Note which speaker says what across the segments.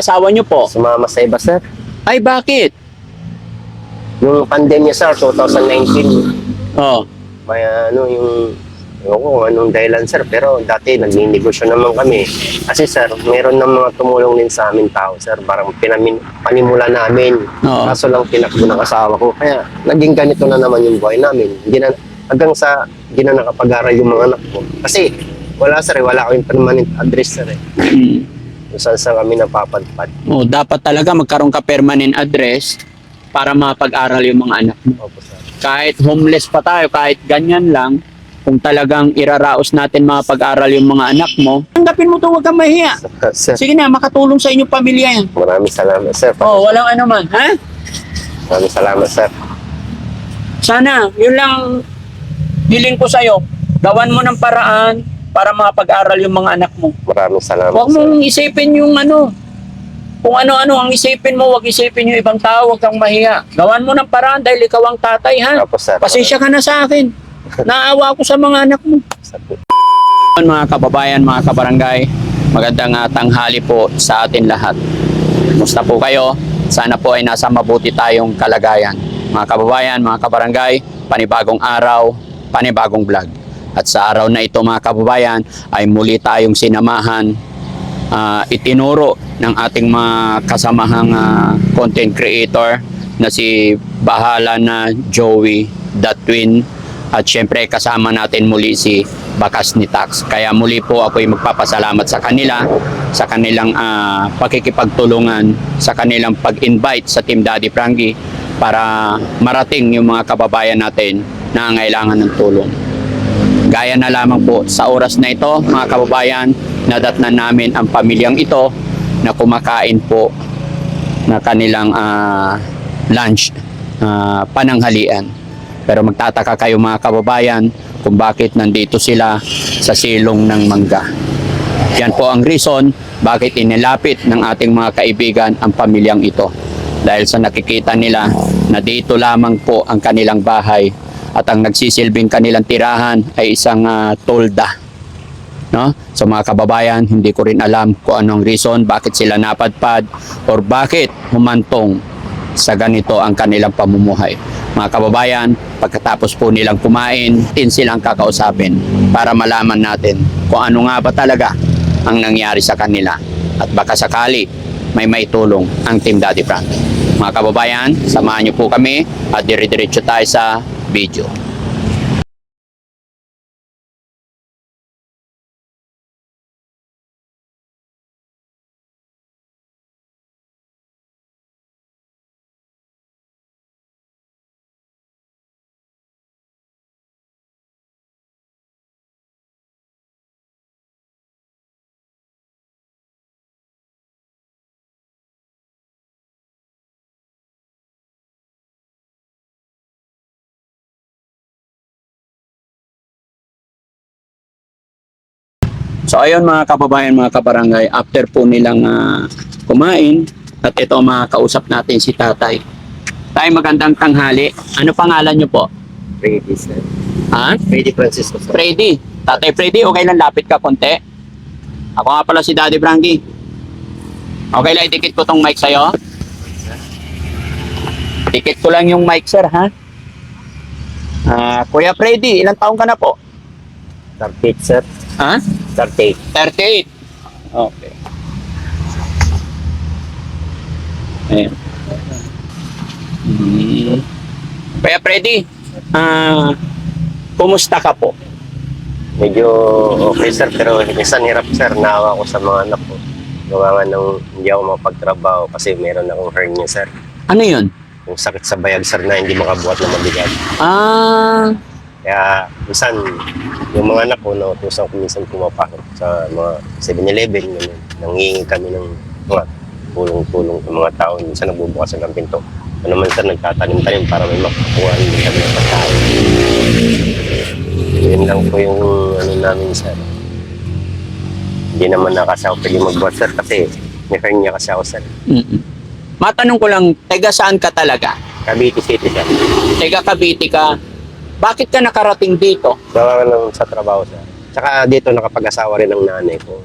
Speaker 1: asawa niyo po?
Speaker 2: Sumama sa iba, sir.
Speaker 1: Ay, bakit?
Speaker 2: Yung pandemya, sir, 2019,
Speaker 1: Oh.
Speaker 2: may ano, yung, yung ko, anong dahilan, sir. Pero dati, nagninegosyo naman kami. Kasi, sir, meron ng mga tumulong din sa amin tao, sir. Parang pinamin, panimula namin.
Speaker 1: Oo.
Speaker 2: Kaso lang tinakbo ng asawa ko. Kaya, naging ganito na naman yung buhay namin. Hindi na, hanggang sa, hindi na nakapag-aral yung mga anak ko. Kasi, wala, sir. eh. Wala kaming permanent address, sir. Eh. Kung saan saan kami napapadpad.
Speaker 1: Oh, dapat talaga magkaroon ka permanent address para mapag-aral yung mga anak mo.
Speaker 2: Opo, sir.
Speaker 1: Kahit homeless pa tayo, kahit ganyan lang, kung talagang iraraos natin mapag-aral yung mga anak mo, tanggapin mo to, huwag kang mahiya.
Speaker 2: sir,
Speaker 1: Sige na, makatulong sa inyong pamilya yan.
Speaker 2: maraming salamat, sir.
Speaker 1: Oh, walang ano man, ha?
Speaker 2: Maraming salamat, sir.
Speaker 1: Sana, yun lang hiling ko sa'yo. Gawan mo ng paraan para mapag-aral yung mga anak mo.
Speaker 2: Maraming salamat,
Speaker 1: Huwag
Speaker 2: sir.
Speaker 1: mong isipin yung ano, kung ano-ano ang isipin mo, huwag isipin yung ibang tao, huwag kang mahiya. Gawan mo ng paraan dahil ikaw ang tatay, ha?
Speaker 2: Opo, sir.
Speaker 1: Pasensya ka na sa akin. Naawa ako sa mga anak mo. Mga kababayan, mga kabarangay, magandang ah, tanghali po sa atin lahat. Kumusta po kayo? Sana po ay nasa mabuti tayong kalagayan. Mga kababayan, mga kabarangay, panibagong araw, panibagong vlog. At sa araw na ito mga kababayan ay muli tayong sinamahan ah, itinuro ng ating mga kasamahang ah, content creator na si Bahala na Joey The Twin at syempre kasama natin muli si Bakas ni Tax. Kaya muli po ako'y magpapasalamat sa kanila sa kanilang ah, pakikipagtulungan, sa kanilang pag-invite sa Team Daddy Frankie para marating yung mga kababayan natin na ngailangan ng tulong. Gaya na lamang po sa oras na ito, mga kababayan, nadatnan namin ang pamilyang ito na kumakain po na kanilang ah, lunch, ah, pananghalian. Pero magtataka kayo mga kababayan kung bakit nandito sila sa silong ng mangga. Yan po ang reason bakit inilapit ng ating mga kaibigan ang pamilyang ito. Dahil sa nakikita nila na dito lamang po ang kanilang bahay at ang nagsisilbing kanilang tirahan ay isang ah, tolda. No? So mga kababayan, hindi ko rin alam kung anong reason bakit sila napadpad or bakit humantong sa ganito ang kanilang pamumuhay. Mga kababayan, pagkatapos po nilang kumain, tin silang kakausapin para malaman natin kung ano nga ba talaga ang nangyari sa kanila. At baka sakali may maitulong ang Team Daddy Frank. Mga kababayan, samahan niyo po kami at dire-diretso tayo sa video. So ayun mga kababayan, mga kabarangay, after po nilang ah, kumain, at ito mga kausap natin si tatay. Tay, magandang tanghali. Ano pangalan niyo po?
Speaker 2: Freddy, sir.
Speaker 1: Ha?
Speaker 2: Freddy Francisco, sir.
Speaker 1: Freddy. Tatay Freddy, okay lang lapit ka konti. Ako nga pala si Daddy Frankie. Okay lang, itikit ko tong mic sa'yo. Tikit ko lang yung mic, sir, ha? Ah, Kuya Freddy, ilang taong ka na po?
Speaker 2: 38, sir.
Speaker 1: Ha?
Speaker 2: 38.
Speaker 1: 38. Okay. Ayan. Hmm. Kuya Freddy, ah, kumusta ka po?
Speaker 2: Medyo okay, sir. Pero minsan hirap, sir. Naawa ko sa mga anak ko. Gawa nga nung hindi ako mapagtrabaho kasi meron akong hernia, sir.
Speaker 1: Ano yun?
Speaker 2: Yung sakit sa bayag, sir, na hindi makabuhat na mabigat.
Speaker 1: Ah,
Speaker 2: Kaya minsan, yung mga anak ko, nautusan ko minsan pumapasok sa mga 7-Eleven, ganun. Nangingi kami ng mga tulong-tulong sa mga tao. Minsan nagbubukas ng pinto. Ano naman sir, nagtatanim-tanim para may makakuha din kami ng pagkain. Yun lang po yung ano namin sir. Hindi naman nakasaw pwede magbuhat sir kasi may hernia kasi ako sir.
Speaker 1: mm Matanong ko lang, taga saan ka talaga?
Speaker 2: Cavite City sir.
Speaker 1: Taga Cavite ka. Bakit ka nakarating dito?
Speaker 2: Gawa lang sa trabaho sir. Tsaka dito nakapag-asawa rin ang nanay ko.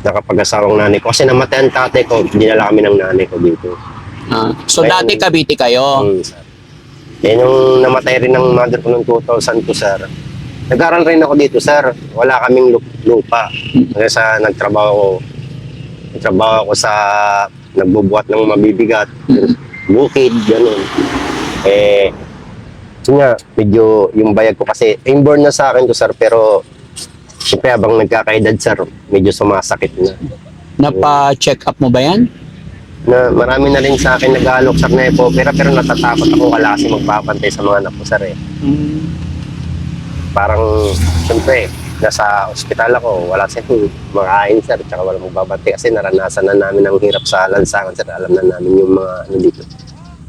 Speaker 2: nakapag-asawang nanay ko. Kasi namatay ang tatay ko, dinala kami ng nanay ko dito.
Speaker 1: Ah, so
Speaker 2: Ayun.
Speaker 1: dati Cavite kayo.
Speaker 2: Mm, sir. Eh, nung namatay rin ng mother ko noong 2002, sir, nag-aral rin ako dito, sir. Wala kaming lu- lupa. Hanggang sa nagtrabaho ko, nagtrabaho ako sa nagbubuhat ng mabibigat, bukid, ganun. Eh, yun nga, medyo yung bayag ko kasi, inborn na sa akin to, sir, pero siyempre habang nagkakaedad, sir, medyo sumasakit na
Speaker 1: Napa-check up mo ba yan?
Speaker 2: na marami na rin sa akin nag-aalok sir na epopera pero natatakot ako wala kasi magbabantay sa mga anak ko sir eh. Parang, siyempre, nasa ospital ako, wala silang makain sir, tsaka wala magbabantay kasi naranasan na namin ang hirap sa lansangan sir. Alam na namin yung mga ano dito.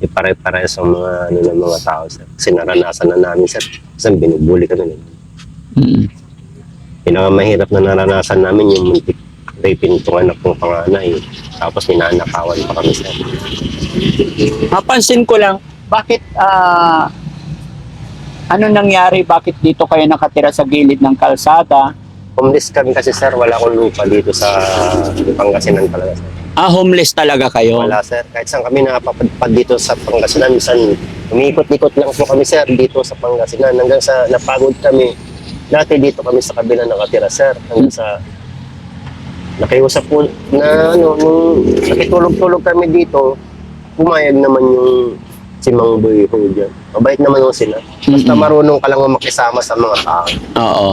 Speaker 2: Ipare-pare sa mga ano ng mga tao sir. Kasi naranasan na namin sir. Kasi binubuli ka nun. eh.
Speaker 1: Mm.
Speaker 2: Pinakamahirap na naranasan namin yung muntik raping itong anak kong panganay. Tapos ninanakawan pa kami sir.
Speaker 1: Mapansin ko lang, bakit ah ano nangyari? Bakit dito kayo nakatira sa gilid ng kalsada?
Speaker 2: Homeless kami kasi sir, wala akong lupa dito sa Pangasinan talaga sir.
Speaker 1: Ah, homeless talaga kayo?
Speaker 2: Wala sir, kahit saan kami nakapapadpad dito sa Pangasinan, minsan umiikot-ikot lang po kami sir dito sa Pangasinan hanggang sa napagod kami. Dati dito kami sa kabila nakatira sir, hanggang sa nakiusap po na ano, nung nakitulog-tulog kami dito, pumayag naman yung si Mang Boy ho dyan. Mabait naman ho sila. Basta marunong ka lang makisama sa mga tao.
Speaker 1: Oo.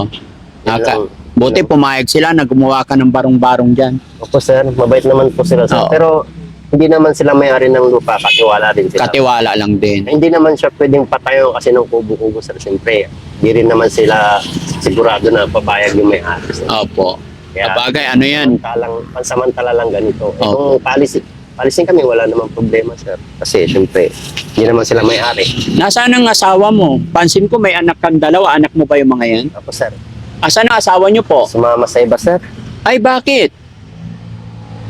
Speaker 2: Yun
Speaker 1: Aka,
Speaker 2: lang.
Speaker 1: Buti pumayag sila na gumawa ka ng barong-barong dyan.
Speaker 2: Opo sir, mabait naman po sila sir.
Speaker 1: Oo.
Speaker 2: Pero hindi naman sila may-ari ng lupa, katiwala din sila.
Speaker 1: Katiwala lang din.
Speaker 2: Eh, hindi naman siya pwedeng patayo kasi ng kubo-kubo sir. Siyempre, hindi rin naman sila sigurado na papayag yung may-ari. sir.
Speaker 1: Opo.
Speaker 2: Kaya,
Speaker 1: Sabagay, ano yan?
Speaker 2: pansamantalang, pansamantala lang ganito.
Speaker 1: Opo.
Speaker 2: Itong policy, policy kami, wala namang problema sir. Kasi siyempre, hindi naman sila may-ari.
Speaker 1: Nasaan ang asawa mo? Pansin ko may anak kang dalawa. Anak mo ba yung mga yan?
Speaker 2: Ako sir,
Speaker 1: Asan ang asawa niyo po?
Speaker 2: sumama sa iba sir.
Speaker 1: Ay, bakit?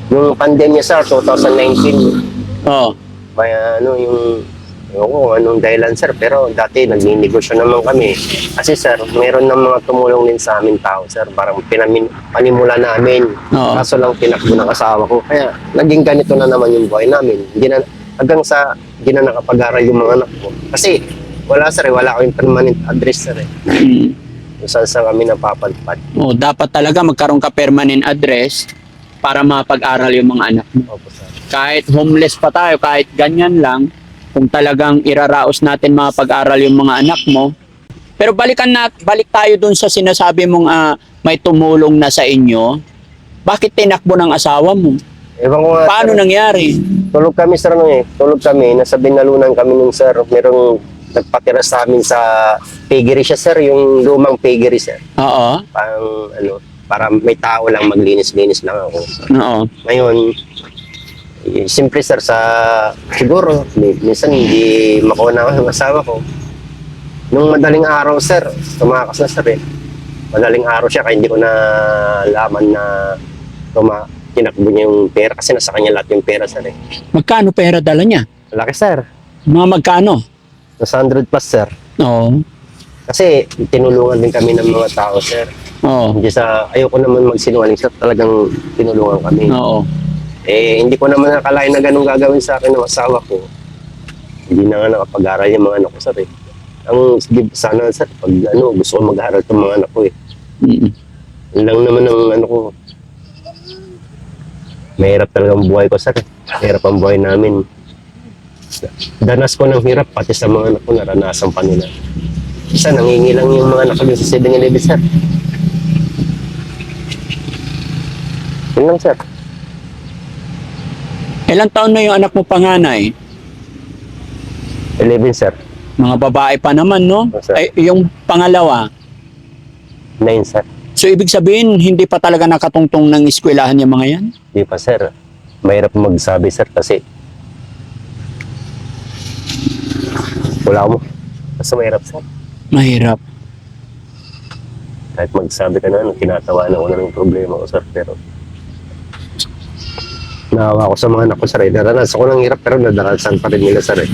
Speaker 2: Yung pandemya sir, 2019,
Speaker 1: Oh.
Speaker 2: may ano yung kung anong dahilan sir, pero dati nagninegosyo naman kami. Kasi sir, meron ng mga tumulong din sa amin tao sir, parang pinamin, panimula namin.
Speaker 1: Oo.
Speaker 2: Kaso lang tinakbo ng asawa ko. Kaya naging ganito na naman yung buhay namin. Hindi na, hanggang sa hindi na nakapag-aral yung mga anak ko. Kasi wala sir, eh, wala kaming permanent address sir. Eh. Kung saan saan kami napapadpad.
Speaker 1: Oh, dapat talaga magkaroon ka permanent address para mapag-aral yung mga anak mo.
Speaker 2: Opo sir.
Speaker 1: Kahit homeless pa tayo, kahit ganyan lang, kung talagang iraraos natin mapag-aral yung mga anak mo. Pero balikan na, balik tayo dun sa sinasabi mong ah, may tumulong na sa inyo. Bakit tinakbo ng asawa mo?
Speaker 2: Ewan ko nga,
Speaker 1: Paano
Speaker 2: sir,
Speaker 1: nangyari?
Speaker 2: Tulog kami sir no eh. Tulog kami. Nasa binalunan kami nung sir. Merong nagpatira sa amin sa piggery siya sir. Yung lumang piggery sir.
Speaker 1: Oo.
Speaker 2: Parang ano, para may tao lang maglinis-linis lang ako.
Speaker 1: Oo.
Speaker 2: Ngayon, eh, simple sir sa siguro mi- minsan hindi makuha ng asawa ko. Nung madaling araw sir, tumakas na sir eh. Madaling araw siya kaya hindi ko na laman na tuma tinakbo niya yung pera kasi nasa kanya lahat yung pera sir eh.
Speaker 1: Magkano pera dala niya?
Speaker 2: Laki sir.
Speaker 1: Mga magkano?
Speaker 2: Nasa 100 plus sir.
Speaker 1: Oo.
Speaker 2: Kasi tinulungan din kami ng mga tao sir.
Speaker 1: Oo.
Speaker 2: Hindi sa ayoko naman magsinungaling sir, talagang tinulungan kami.
Speaker 1: Oo.
Speaker 2: Eh, hindi ko naman nakalain na ganun gagawin sa akin ng asawa ko. Hindi na nga nakapag-aral yung mga anak ko, sir. Eh. Ang sana, sir, pag ano, gusto ko mag-aral itong mga anak ko eh.
Speaker 1: Mm.
Speaker 2: Yun lang naman ang ano ko. Mahirap talaga ang buhay ko, sir. Mahirap ang buhay namin. Danas ko ng hirap, pati sa mga anak ko, naranasan pa nila. Isa, nangingi lang yung mga anak ko sa 7-Eleven, sir. Yun lang, sir.
Speaker 1: Ilang taon na yung anak mo panganay?
Speaker 2: 11, sir.
Speaker 1: Mga babae pa naman, no?
Speaker 2: Sir.
Speaker 1: Ay, yung pangalawa.
Speaker 2: 9, sir.
Speaker 1: So, ibig sabihin, hindi pa talaga nakatungtong ng eskwelahan yung mga yan?
Speaker 2: Di pa, sir. Mahirap magsabi, sir, kasi wala mo. Basta mahirap, sir.
Speaker 1: Mahirap.
Speaker 2: Kahit magsabi ka na, ano, tinatawanan ko na ng problema ko, sir. Pero naawa ko sa mga anak ko, sir. Eh. Naranasan ko ng hirap, pero nadaranasan pa rin nila, sir. Eh.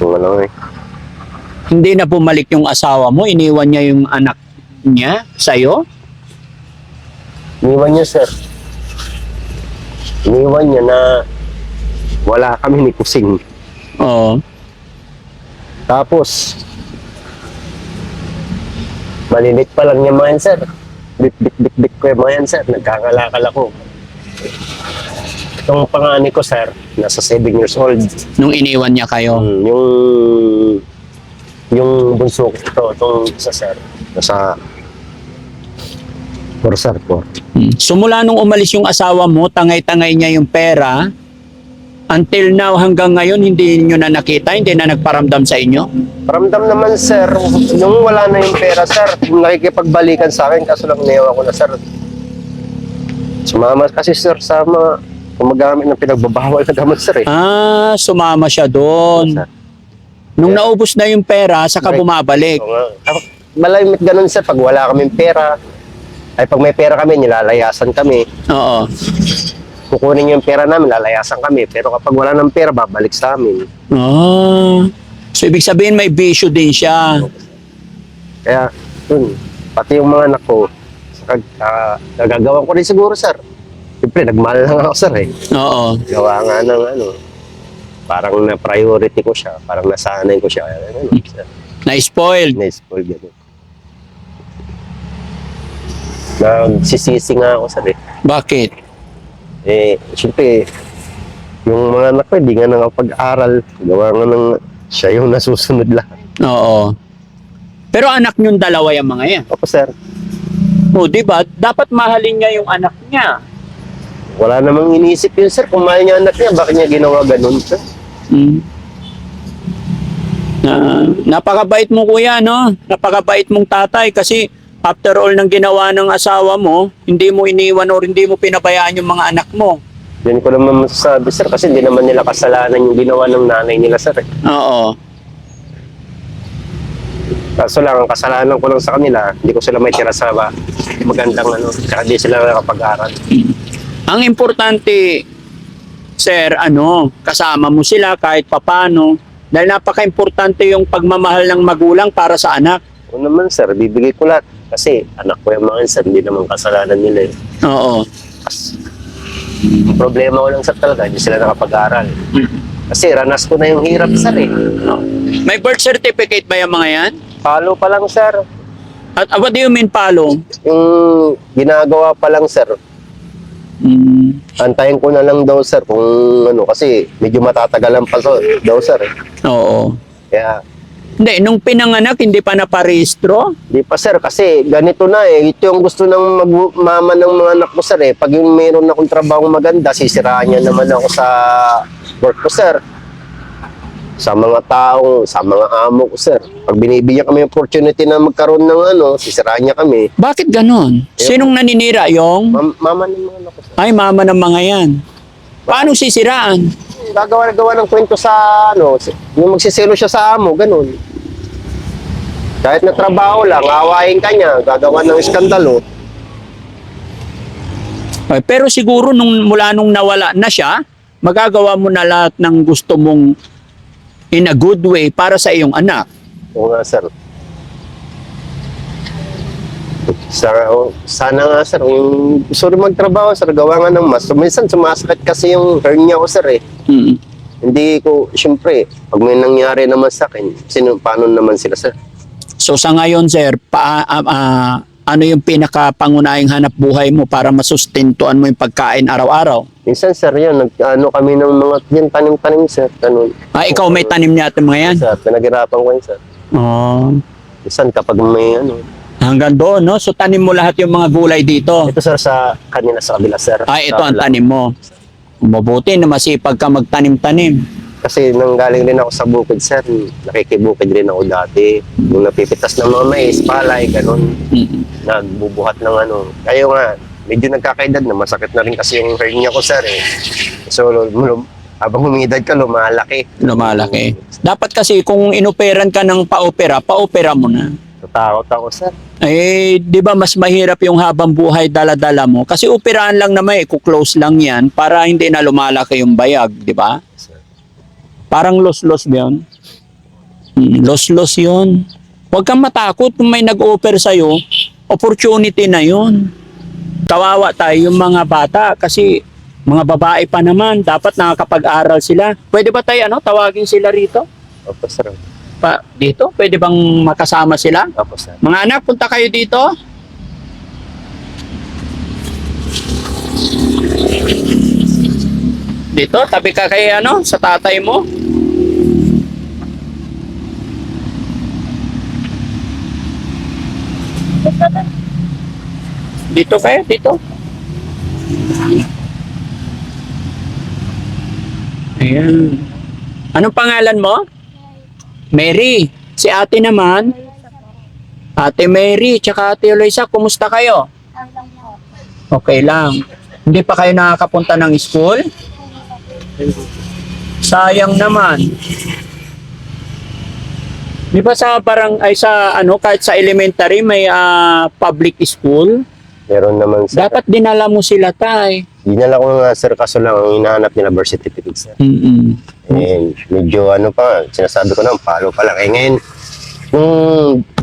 Speaker 2: Kung ano, eh.
Speaker 1: Hindi na bumalik yung asawa mo, iniwan niya yung anak niya sa'yo?
Speaker 2: Iniwan niya, sir. Iniwan niya na wala kami ni Kusing.
Speaker 1: Oo.
Speaker 2: Tapos, malilit pa lang yung mga yan, sir. Bit, bit, bit, bit ko yung mga yan, sir. Nagkakalakal ako. Itong pangani ko, sir, nasa 7 years old.
Speaker 1: Nung iniwan niya kayo.
Speaker 2: Mm, yung yung bunso ko ito, itong isa, sir, nasa 4, sir, 4.
Speaker 1: Mm. So mula nung umalis yung asawa mo, tangay-tangay niya yung pera, until now hanggang ngayon hindi niyo na nakita, hindi na nagparamdam sa inyo?
Speaker 2: Paramdam naman, sir, nung wala na yung pera, sir, nakikipagbalikan sa akin, kaso lang niyawa ko na, sir. Sumama kasi, sir, sa mga gumagamit ng pinagbabawal na gamot, sir, eh.
Speaker 1: Ah, sumama siya doon.
Speaker 2: Sir.
Speaker 1: Nung naubos na yung pera, saka bumabalik.
Speaker 2: Oo nga. Malamit ganun, sir, pag wala kaming pera, ay pag may pera kami, nilalayasan kami.
Speaker 1: Oo.
Speaker 2: Kukunin yung pera namin, lalayasan kami. Pero kapag wala ng pera, babalik sa amin.
Speaker 1: Ah. So ibig sabihin may bisyo din siya.
Speaker 2: Kaya, yun, pati yung mga anak ko, saka, ah, nagagawan ko rin siguro, sir. Siyempre, nagmahal lang ako, sir, eh.
Speaker 1: Oo.
Speaker 2: Gawa nga ng ano, parang na-priority ko siya, parang nasanay ko siya. Ano, sir,
Speaker 1: Na-spoiled.
Speaker 2: na-spoil gano'n. Nagsisisi nga ako, sir, eh.
Speaker 1: Bakit?
Speaker 2: Eh, siyempre, yung mga anak ko, hindi nga nakapag-aral. Gawa nga ng siya yung nasusunod lahat.
Speaker 1: Oo. Pero anak niyong dalawa yung mga yan.
Speaker 2: Ako, sir,
Speaker 1: O, di ba? Dapat mahalin niya yung anak niya.
Speaker 2: wala namang iniisip yun, sir. Kung mahal niya anak niya, bakit niya ginawa ganun, sir?
Speaker 1: Mm. Na, napakabait mo kuya, no? Napakabait mong tatay kasi after all ng ginawa ng asawa mo, hindi mo iniwan or hindi mo pinabayaan yung mga anak mo.
Speaker 2: Yun ko naman masasabi, sir, kasi hindi naman nila kasalanan yung ginawa ng nanay nila, sir. eh.
Speaker 1: Oo.
Speaker 2: Kaso lang, ang kasalanan ko lang sa kanila, hindi ko sila may tira sa ba, magandang ano, tsaka di sila nakapag-aral.
Speaker 1: Ang importante, sir, ano, kasama mo sila kahit papano. Dahil napaka-importante yung pagmamahal ng magulang para sa anak.
Speaker 2: O naman, sir, bibigay ko lahat. Kasi anak ko yung mga sir, hindi naman kasalanan nila. eh.
Speaker 1: Oo.
Speaker 2: Ang problema ko lang sa talaga, hindi sila nakapag-aral. Kasi ranas ko na yung hirap, sir eh.
Speaker 1: May birth certificate ba yung mga yan?
Speaker 2: Palo pa lang, sir.
Speaker 1: At uh, what do you mean palo?
Speaker 2: Yung ginagawa pa lang, sir.
Speaker 1: Mm.
Speaker 2: Antayin ko na lang daw, sir, kung ano, kasi medyo matatagalan pa so, daw, sir. eh.
Speaker 1: Oo.
Speaker 2: Kaya,
Speaker 1: Hindi, nung pinanganak, hindi pa naparehistro?
Speaker 2: di pa, sir, kasi ganito na eh. Ito yung gusto ng mag- mama ng mga anak ko, sir, eh. Pag yung meron akong trabaho maganda, sisiraan niya naman ako sa work ko, sir. Sa mga tao, sa mga amo ko, sir. Pag binibigyan kami opportunity na magkaroon ng ano, sisiraan niya kami.
Speaker 1: Bakit ganon? Sinong naninira yung?
Speaker 2: Mam- mama ng mga anak ko, sir.
Speaker 1: Ay, mama ng mga yan. Paano sisiraan?
Speaker 2: Gagawa-gawa ng kwento sa ano, yung magsiselo siya sa amo, ganun. Kahit na trabaho lang, awayin ka niya, gagawa ng iskandalo.
Speaker 1: Ay, pero siguro nung mula nung nawala na siya, magagawa mo na lahat ng gusto mong in a good way para sa iyong anak.
Speaker 2: Oo nga, sir. Sa, oh, sana nga, sir, yung gusto rin magtrabaho, sir, gawa nga ng mas. So, minsan, sumasakit kasi yung hernia ko, sir, eh.
Speaker 1: Mm.
Speaker 2: Hindi ko, syempre, pag may nangyari naman sa akin, sino, paano naman sila, sir?
Speaker 1: So sa ngayon, sir, pa, ah, ah, ano yung pinakapangunahing hanap buhay mo para masustentuan mo yung pagkain araw-araw?
Speaker 2: Minsan, sir, yun, nag, ano kami ng mga, yun, tanim-tanim, sir, ganun.
Speaker 1: Ah, ikaw may tanim niya at mga yan?
Speaker 2: Sir, pinaghirapan ko yun, sir.
Speaker 1: Oh,
Speaker 2: Minsan, kapag may, ano,
Speaker 1: hanggang doon, no? So tanim mo lahat yung mga gulay dito.
Speaker 2: Ito sir sa kanina sa kabila sir.
Speaker 1: Ah, ito
Speaker 2: Sa
Speaker 1: ang tanim mo. Mabuti na masipag ka magtanim-tanim.
Speaker 2: Kasi nang galing rin ako sa bukid sir, nakikibukid rin ako dati. Nung napipitas ng mga mais, palay, ganun. Nagbubuhat ng ano. Kayo nga, medyo nagkakaedad na, masakit na rin kasi yung hernia ko sir eh. So, habang humidad ka, lumalaki.
Speaker 1: Lumalaki. Dapat kasi kung inoperan ka ng pa-opera, pa-opera mo na.
Speaker 2: Natakot ako sir.
Speaker 1: Eh, di ba mas mahirap yung habang buhay dala-dala mo? Kasi operahan lang naman eh, kuklose lang yan para hindi na lumalaki yung bayag, di ba? Parang los-los yun? Mm, Loss-loss yun. Huwag kang matakot kung may nag-offer sa'yo, opportunity na yun. Kawawa tayo yung mga bata kasi mga babae pa naman, dapat nakakapag-aral sila. Pwede ba tayo ano, tawagin sila rito?
Speaker 2: Opo, sir.
Speaker 1: Pa, dito? Pwede bang makasama sila?
Speaker 2: Opo, sir.
Speaker 1: Mga anak, punta kayo dito. Dito, tabi ka kay ano, sa tatay mo. Dito kayo, dito. Ayan. Anong pangalan mo? Mary. Si ate naman? Ate Mary, tsaka Ate Eloisa, kumusta kayo? Okay lang. Hindi pa kayo nakakapunta ng school? Sayang naman. Di ba sa parang ay sa ano kahit sa elementary may ah, public school,
Speaker 2: Meron naman, sir.
Speaker 1: dapat dinala mo sila tay.
Speaker 2: Dinala ko nga, sir, kaso lang ang hinahanap nila birth certificate, sir.
Speaker 1: Mm.
Speaker 2: Eh, medyo ano pa, sinasabi ko na, palo pa lang. Eh ngayon, nung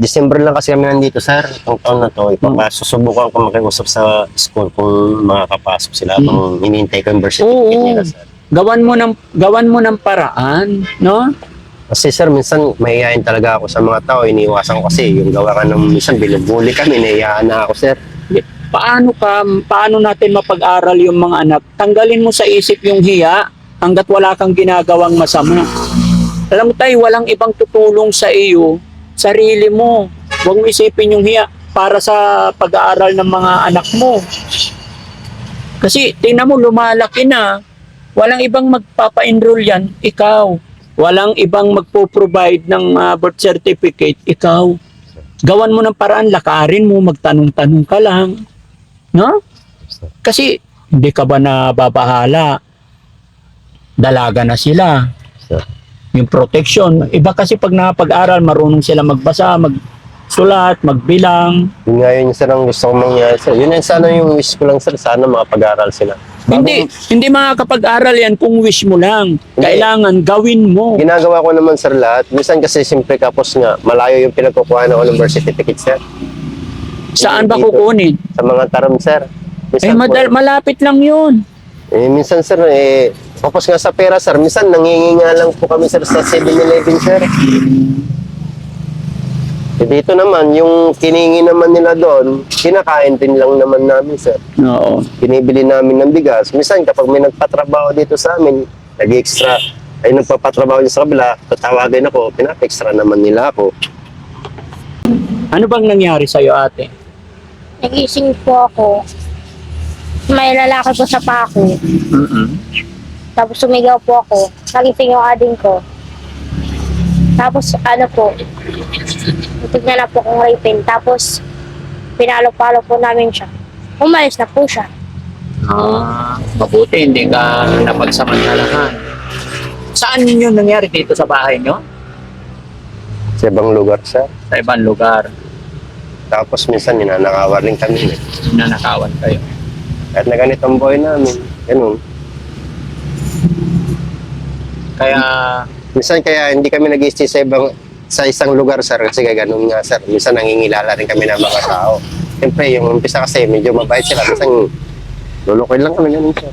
Speaker 2: December lang kasi kami nandito, sir, itong taon na to, ipapasusubukan ko makiusap sa school kung makakapasok sila,
Speaker 1: Mm.
Speaker 2: kung hinihintay ko yung birth certificate
Speaker 1: Oo.
Speaker 2: nila, sir.
Speaker 1: Gawan mo ng gawan mo ng paraan, no?
Speaker 2: Kasi sir, minsan mahihayin talaga ako sa mga tao, iniiwasan ko kasi yung gawa ka ng minsan binubuli kami, nahihiyaan na ako, sir.
Speaker 1: Paano ka paano natin mapag-aral yung mga anak? Tanggalin mo sa isip yung hiya hangga't wala kang ginagawang masama. Alam mo tayo, walang ibang tutulong sa iyo, sarili mo. Huwag mo isipin yung hiya para sa pag-aaral ng mga anak mo. Kasi tingnan mo, lumalaki na. Walang ibang magpapa-enroll yan, ikaw. Walang ibang magpo-provide ng ah, birth certificate, ikaw. Gawan mo ng paraan, lakarin mo, magtanong-tanong ka lang. No? Kasi hindi ka ba nababahala? Dalaga na sila.
Speaker 2: Sir.
Speaker 1: Yung protection. Iba kasi pag nakapag-aral, marunong sila magbasa, magsulat, magbilang.
Speaker 2: Yun nga yun, sir, ang gusto kong mangyari, sir. Yun yung sana yung wish ko lang, sir, sana makapag-aral sila. Bago-
Speaker 1: Hindi, hindi makakapag-aral yan kung wish mo lang. Kailangan gawin mo.
Speaker 2: Ginagawa ko naman, sir, lahat. Minsan kasi simple kapos nga, malayo yung pinagkukuha ng ng birth certificate, sir.
Speaker 1: Saan ba
Speaker 2: Dito.
Speaker 1: kukunin?
Speaker 2: Sa mga taram, sir.
Speaker 1: Eh,
Speaker 2: Minsan,
Speaker 1: madal-
Speaker 2: po,
Speaker 1: malapit lang yun.
Speaker 2: eh, minsan, sir, eh, kapos nga sa pera, sir. Minsan, nangingi nga lang po kami, sir, sa 7-Eleven, sir. Eh, dito naman, yung kiningi naman nila doon, kinakain din lang naman namin, sir.
Speaker 1: Oo.
Speaker 2: Binibili namin ng bigas. Minsan, kapag may nagpatrabaho dito sa amin, nag-extra, ay nagpapatrabaho din sa kabila, tatawagin ako, pinapa-extra naman nila ako.
Speaker 1: Ano bang nangyari sa'yo, ate?
Speaker 3: Nagising po ako. May lalaki po sa pako.
Speaker 1: Mm-mm.
Speaker 3: Tapos sumigaw po ako. Nagising yung ading ko. Tapos ano po, tignan na po kung rapin. Tapos pinalo-palo po namin siya. Umalis na po siya.
Speaker 1: Ah, mabuti hindi ka napagsamantalahan. Saan yun nangyari dito sa bahay nyo?
Speaker 2: Sa ibang lugar, sir.
Speaker 1: Sa ibang lugar.
Speaker 2: Tapos minsan, ninanakawan rin kami.
Speaker 1: Nanakawan kayo.
Speaker 2: Kahit na ganito ang buhay namin. Ganun.
Speaker 1: Kaya,
Speaker 2: Minsan kaya hindi kami nag sa ibang sa isang lugar, sir. Kasi ganun nga, sir. Minsan nangingilala rin kami ng mga tao. Siyempre, yung umpisa kasi medyo mabait sila. Minsan, lulukoy lang kami ganun, sir.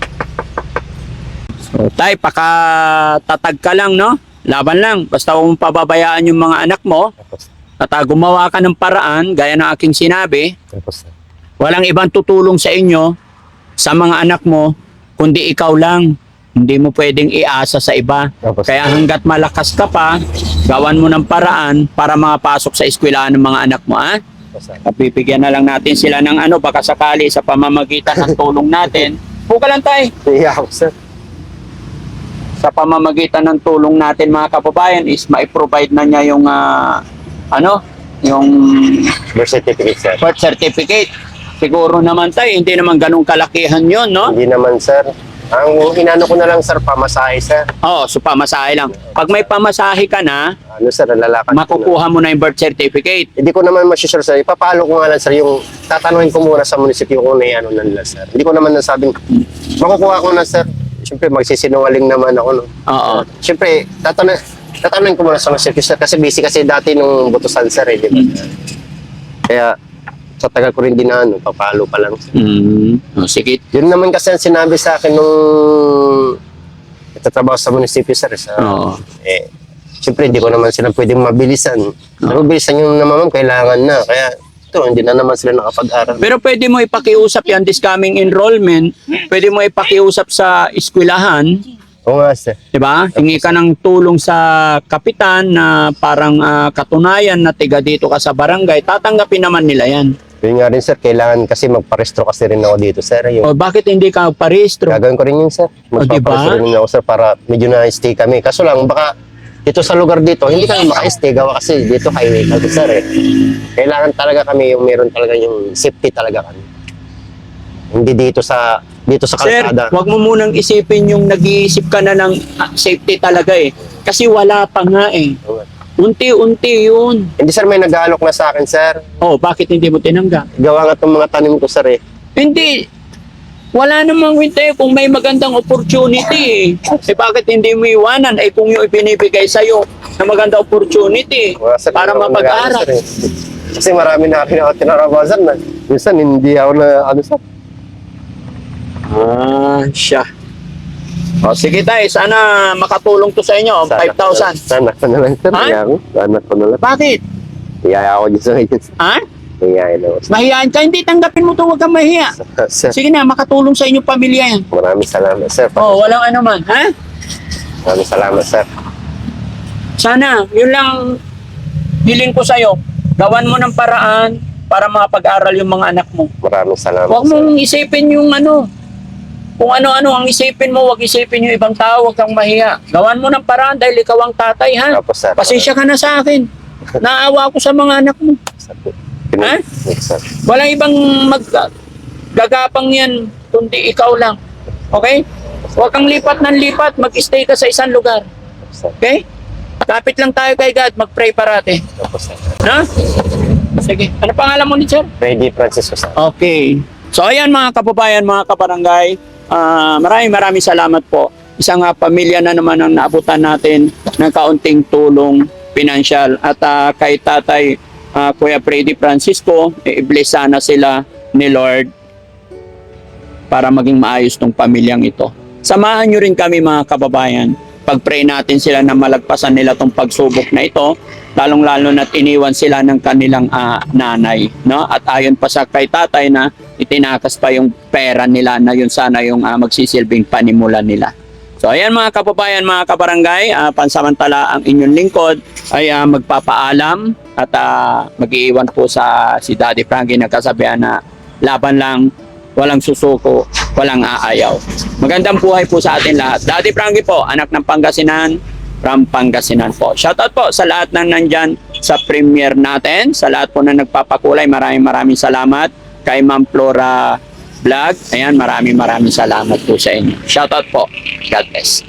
Speaker 1: so, tay, pakatatag ka lang, no? Laban lang. Basta huwag pababayaan yung mga anak mo
Speaker 2: Tapos,
Speaker 1: at ah, gumawa ka ng paraan, gaya ng aking sinabi,
Speaker 2: tapos,
Speaker 1: walang ibang tutulong sa inyo, sa mga anak mo, kundi ikaw lang. Hindi mo pwedeng iasa sa iba.
Speaker 2: Tapos,
Speaker 1: Kaya hanggat malakas ka pa, gawan mo ng paraan para makapasok sa eskwelahan ng mga anak mo. At bibigyan na lang natin sila ng ano, baka sakali sa pamamagitan ng tulong natin. Buka lang tayo.
Speaker 2: Ako, sir.
Speaker 1: Sa pamamagitan ng tulong natin mga kababayan is mai-provide na niya yung ah, ano, yung
Speaker 2: Birth certificate, sir.
Speaker 1: birth certificate. Siguro naman tayo, hindi naman ganun kalakihan yon no?
Speaker 2: Hindi naman, sir. Ang inano ko na lang, sir, pamasahe, sir.
Speaker 1: Oo, so pamasahe lang. Pag may pamasahe ka na,
Speaker 2: Ano, sir, lalakad ko na.
Speaker 1: makukuha mo na yung birth certificate.
Speaker 2: Hindi ko naman masusure, sir. Ipapalo ko nga lang, sir, yung tatanungin ko muna sa munisipyo kung yung ano na nila, sir. Hindi ko naman nasabing, makukuha ko na, sir. Siyempre, magsisinungaling naman ako, no.
Speaker 1: Oo.
Speaker 2: Siyempre, tatanong, tatanungin ko muna sa mga circus sir kasi busy kasi dati nung Butusan sir eh, di ba? Kaya sa tagal ko rin din na ano, papalo pa lang.
Speaker 1: Mm. Oh, sige.
Speaker 2: Yun naman kasi ang sinabi sa akin nung nagtatrabaho sa munisipyo sir. Sa,
Speaker 1: Oo.
Speaker 2: eh, Siyempre, hindi ko naman sila pwedeng mabilisan. Mabilisan yung naman, ma'am, kailangan na. Kaya, ito, hindi na naman sila nakapag-aral.
Speaker 1: Pero pwede mo ipakiusap yan this coming enrollment. Pwede mo ipakiusap sa eskwelahan.
Speaker 2: Oo nga, sir.
Speaker 1: Di ba? Hingi ka ng tulong sa kapitan na parang ah, katunayan na tiga dito ka sa barangay. Tatanggapin naman nila yan.
Speaker 2: Yun nga rin, sir. Kailangan kasi magparestro kasi rin ako dito, sir. Yung,
Speaker 1: O bakit hindi ka parehistro?
Speaker 2: Gagawin ko rin yun, sir.
Speaker 1: O, di ba?
Speaker 2: Magpaparestro rin ako, sir, para medyo na-stay kami. Kaso lang, baka dito sa lugar dito, hindi kami maka-stay. Gawa kasi dito highway kami, sir. Eh. Kailangan talaga kami yung meron talaga yung safety talaga kami. Hindi dito sa dito sa
Speaker 1: Sir,
Speaker 2: kalsada.
Speaker 1: wag mo munang isipin yung nag-iisip ka na ng ah, safety talaga eh. Kasi wala pa nga eh. Unti-unti yun.
Speaker 2: Hindi, sir, may nag-aalok na sa akin, sir.
Speaker 1: Oh, bakit hindi mo tinanggap?
Speaker 2: Gawa nga itong mga tanim ko, sir, eh.
Speaker 1: Hindi. Wala namang winte kung may magandang opportunity. Eh, eh bakit hindi mo iwanan? Eh kung yung ibinibigay sa'yo na maganda opportunity
Speaker 2: Mga sir,
Speaker 1: para
Speaker 2: hindi ako
Speaker 1: mapag-aral.
Speaker 2: sir, eh. Kasi marami na rin ako tinarabaho, sir. Na, minsan, hindi ako na, ano, sir.
Speaker 1: Ah, siya. O sige tayo, sana makatulong to sa inyo,
Speaker 2: Sana-
Speaker 1: 5,000.
Speaker 2: Sana ko na lang, sir.
Speaker 1: Ha?
Speaker 2: Kaya ako. Sana ko na lang.
Speaker 1: Bakit?
Speaker 2: Iyaya ako dyan sa ngayon.
Speaker 1: Ha?
Speaker 2: Iyaya na ako.
Speaker 1: Mahiyaan ka? Hindi, tanggapin mo to, huwag kang mahiya.
Speaker 2: Sir,
Speaker 1: Sige na, makatulong sa inyong pamilya yan.
Speaker 2: maraming salamat, sir.
Speaker 1: Oh, walang ano man, ha?
Speaker 2: Maraming salamat, sir.
Speaker 1: Sana, yun lang hiling ko sa'yo. Gawan mo ng paraan para makapag-aral yung mga anak mo.
Speaker 2: Maraming salamat,
Speaker 1: Huwag
Speaker 2: sir.
Speaker 1: mong isipin yung ano, kung ano-ano ang isipin mo, huwag isipin yung ibang tao, huwag kang mahiya. Gawan mo ng paraan dahil ikaw ang tatay, ha?
Speaker 2: Sir.
Speaker 1: Pasensya ka na sa akin. Naawa ako sa mga anak mo. Ha? Walang ibang mag gagapang yan, kundi ikaw lang. Okay? Huwag kang lipat ng lipat, mag-stay ka sa isang lugar. Okay? Kapit lang tayo kay God, mag-pray parate.
Speaker 2: Sir.
Speaker 1: Ha? Sige. Ano pangalan mo ni Sir?
Speaker 2: Freddy Francisco, sir.
Speaker 1: Okay. So ayan mga kababayan, mga kabarangay, ah, maraming maraming salamat po. Isang ah, pamilya na naman ang naabutan natin ng kaunting tulong pinansyal. At ah, kay tatay ah, Kuya Freddy Francisco, i-bless sana sila ni Lord para maging maayos tong pamilyang ito. Samahan nyo rin kami mga kababayan. Pag-pray natin sila na malagpasan nila tong pagsubok na ito, lalong-lalo na't iniwan sila ng kanilang ah, nanay. No? At ayon pa sa kay tatay na itinakas pa yung pera nila na yun sana yung ah, magsisilbing panimula nila. So ayan mga kababayan, mga kabarangay, ah, pansamantala ang inyong lingkod ay ah, magpapaalam at ah, mag-iiwan po sa si Daddy Frankie na kasabihan na laban lang, walang susuko, walang aayaw. Magandang buhay po sa atin lahat. Daddy Frankie po, anak ng Pangasinan, from Pangasinan po. Shoutout po sa lahat ng nandyan sa premiere natin, sa lahat po na nagpapakulay, maraming maraming salamat. Kay Ma'am Flora Vlog, ayan, maraming maraming salamat po sa inyo. Shoutout po. God bless.